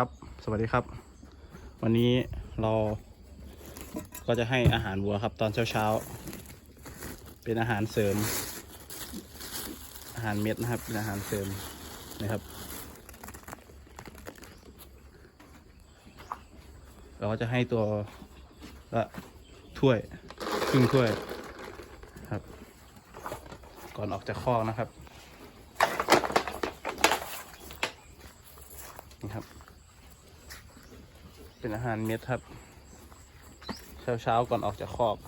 ครับ สวัสดีครับ วันนี้เราก็จะให้อาหารวัวครับ ตอนเช้าเช้าๆเป็นอาหารเสริม อาหารเม็ดนะครับเป็นอาหารเสริมนะครับ เราก็จะให้ตัวละถ้วยครึ่งถ้วยครับ ก่อนออกจากคอกนะครับนี่ครับ เป็นอาหารเม็ดครับเช้าเช้าๆก่อนออกจากคอก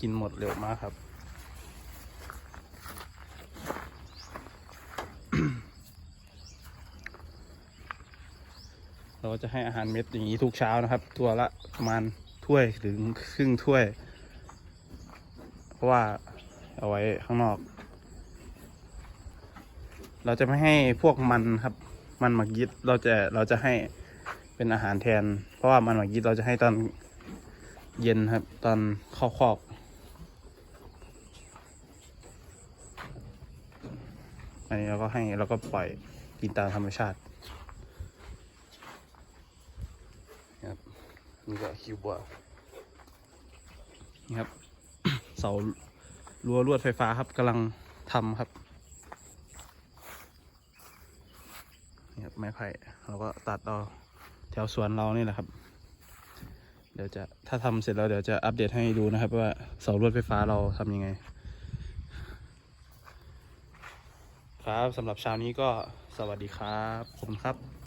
กินหมดเร็วมากครับเราจะให้อาหารเม็ดอย่างนี้ทุกเช้านะครับ ตัวละประมาณถ้วยถึงครึ่งถ้วย เพราะว่า เอาไว้ข้างนอก เราจะไม่ให้พวกมันครับ มันหมักยิดเราจะเราจะให้เป็นอาหารแทน เพราะว่ามันหมักยิดเราจะให้ตอนเย็นครับ ตอนข้าคอกอันนี้เราก็ให้เราก็ปล่อยกินตามธรรมชาตินะครับนี่ก็คิวบัวนี่ครับเสา รั้วลวดไฟฟ้าครับกำลังทำครับนี่ครับไม้ไผ่เราก็ตัดเอาแถวสวนเรานี่แหละครับ เดี๋ยวจะถ้าทำเสร็จแล้วเดี๋ยวจะอัปเดตให้ดูนะครับ ว่าเสาลวดไฟฟ้าเราทำยังไง ครับสำหรับเช้านี้ก็สวัสดีครับขอบคุณครับ